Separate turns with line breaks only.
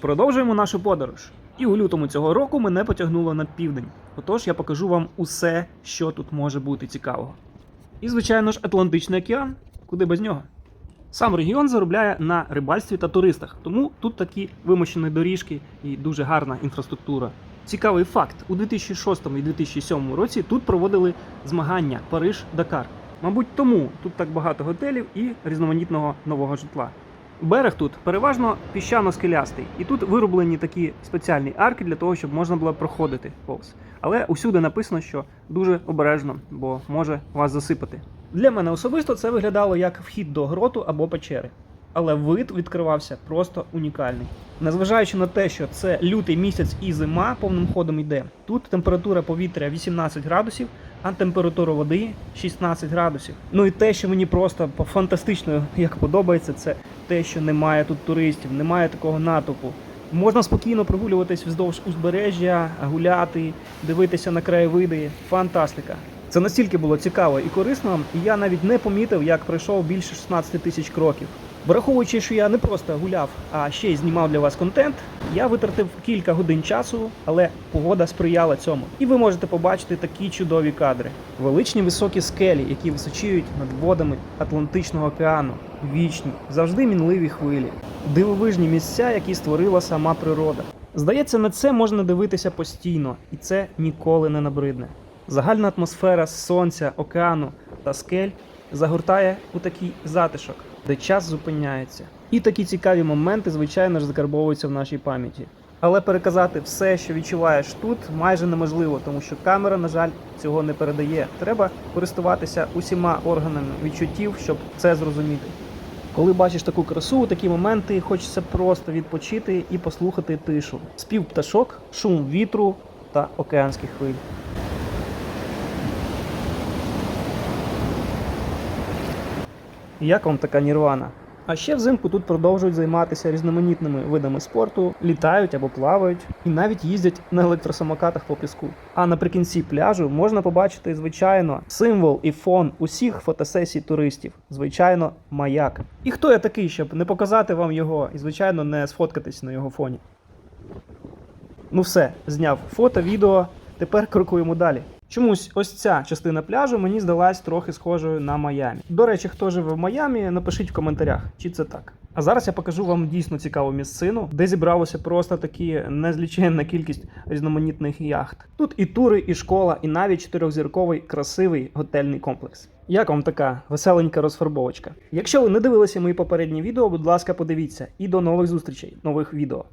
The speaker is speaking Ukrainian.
Продовжуємо нашу подорож. І у лютому цього року мене потягнуло на південь. Отож я покажу вам усе, що тут може бути цікавого. І, звичайно ж, Атлантичний океан, куди без нього. Сам регіон заробляє на рибальстві та туристах, тому тут такі вимощені доріжки і дуже гарна інфраструктура. Цікавий факт: у 2006 і 2007 році тут проводили змагання Париж-Дакар. Мабуть, тому тут так багато готелів і різноманітного нового житла. Берег тут переважно піщано-скелястий, і тут вироблені такі спеціальні арки для того, щоб можна було проходити повз. Але усюди написано, що дуже обережно, бо може вас засипати. Для мене особисто це виглядало як вхід до гроту або печери. Але вид відкривався просто унікальний. Незважаючи на те, що це лютий місяць і зима повним ходом йде, тут температура повітря 18 градусів, а температура води 16 градусів. Ну і те, що мені просто фантастично як подобається, це те, що немає тут туристів, немає такого натовпу. Можна спокійно прогулюватись вздовж узбережжя, гуляти, дивитися на краєвиди. Фантастика! Це настільки було цікаво і корисно, і я навіть не помітив, як пройшов більше 16 тисяч кроків. Враховуючи, що я не просто гуляв, а ще й знімав для вас контент, я витратив кілька годин часу, але погода сприяла цьому. І ви можете побачити такі чудові кадри: величні високі скелі, які височіють над водами Атлантичного океану, вічні, завжди мінливі хвилі, дивовижні місця, які створила сама природа. Здається, на це можна дивитися постійно, і це ніколи не набридне. Загальна атмосфера сонця, океану та скель загортає у такий затишок, де час зупиняється. І такі цікаві моменти, звичайно ж, закарбовуються в нашій пам'яті. Але переказати все, що відчуваєш тут, майже неможливо, тому що камера, на жаль, цього не передає. Треба користуватися усіма органами відчуттів, щоб це зрозуміти. Коли бачиш таку красу, у такі моменти хочеться просто відпочити і послухати тишу. Спів пташок, шум вітру та океанських хвиль. Як вам така нірвана? А ще взимку тут продовжують займатися різноманітними видами спорту, літають або плавають, і навіть їздять на електросамокатах по піску. А наприкінці пляжу можна побачити, звичайно, символ і фон усіх фотосесій туристів, звичайно, маяк. І хто я такий, щоб не показати вам його і, звичайно, не сфоткатись на його фоні. Ну все, зняв фото, відео. Тепер крокуємо далі. Чомусь ось ця частина пляжу мені здалась трохи схожою на Майамі. До речі, хто живе в Майамі, напишіть в коментарях, чи це так. А зараз я покажу вам дійсно цікаву місцину, де зібралося просто такі незліченна кількість різноманітних яхт. Тут і тури, і школа, і навіть чотирьохзірковий красивий готельний комплекс. Як вам така веселенька розфарбовочка? Якщо ви не дивилися мої попередні відео, будь ласка, подивіться. І до нових зустрічей, нових відео.